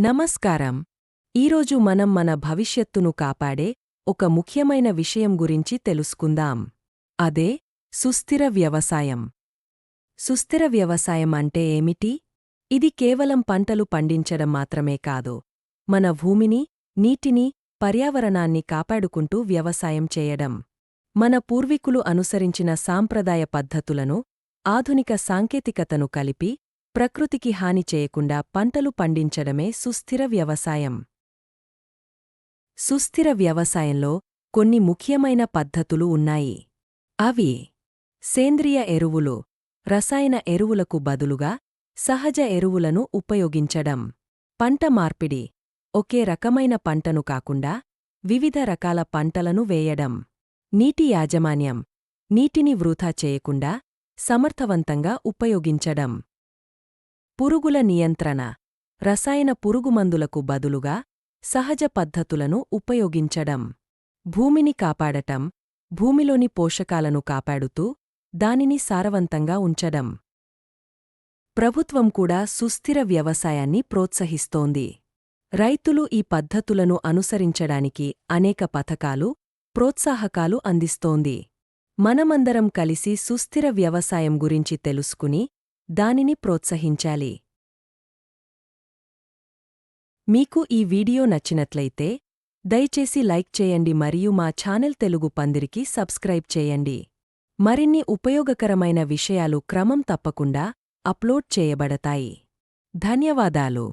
నమస్కారం. ఈరోజు మనం మన భవిష్యత్తును కాపాడే ఒక ముఖ్యమైన విషయం గురించి తెలుసుకుందాం. అదే సుస్థిర వ్యవసాయం. సుస్థిర వ్యవసాయం అంటే ఏమిటి? ఇది కేవలం పంటలు పండించడం మాత్రమే కాదు. మన భూమిని నీటిని పర్యావరణాన్ని కాపాడుకుంటూ వ్యవసాయం చేయడం. మన పూర్వీకులు అనుసరించిన సాంప్రదాయ పద్ధతులను ఆధునిక సాంకేతికతను కలిపి ప్రకృతికి హాని చేయకుండా పంటలు పండించడమే సుస్థిర వ్యవసాయం. సుస్థిర వ్యవసాయంలో కొన్ని ముఖ్యమైన పద్ధతులు ఉన్నాయి. అవి సేంద్రియ ఎరువులు రసాయన ఎరువులకు బదులుగా సహజ ఎరువులను ఉపయోగించడం పంట మార్పిడి ఒకే రకమైన పంటను కాకుండా వివిధ రకాల పంటలను వేయడం నీటి యాజమాన్యం నీటిని వృధా చేయకుండా సమర్థవంతంగా ఉపయోగించడం. పురుగుల నియంత్రణ. రసాయన పురుగుమందులకు బదులుగా సహజ పద్ధతులను ఉపయోగించడం. భూమిని కాపాడటం. భూమిలోని పోషకాలను కాపాడుతూ దానిని సారవంతంగా ఉంచడం. ప్రభుత్వం కూడా సుస్థిర వ్యవసాయాన్ని ప్రోత్సహిస్తోంది. రైతులు ఈ పద్ధతులను అనుసరించడానికి అనేక పథకాలు ప్రోత్సాహకాలు అందిస్తోంది. మనమందరం కలిసి సుస్థిర వ్యవసాయం గురించి తెలుసుకుని దానిని ప్రోత్సహించాలి. మీకు ఈ వీడియో నచ్చినట్లయితే దయచేసి లైక్ చేయండి మరియు మా ఛానల్ తెలుగు పందిరికి సబ్స్క్రైబ్ చేయండి. మరిన్ని ఉపయోగకరమైన విషయాలు క్రమం తప్పకుండా అప్లోడ్ చేయబడతాయి. ధన్యవాదాలు.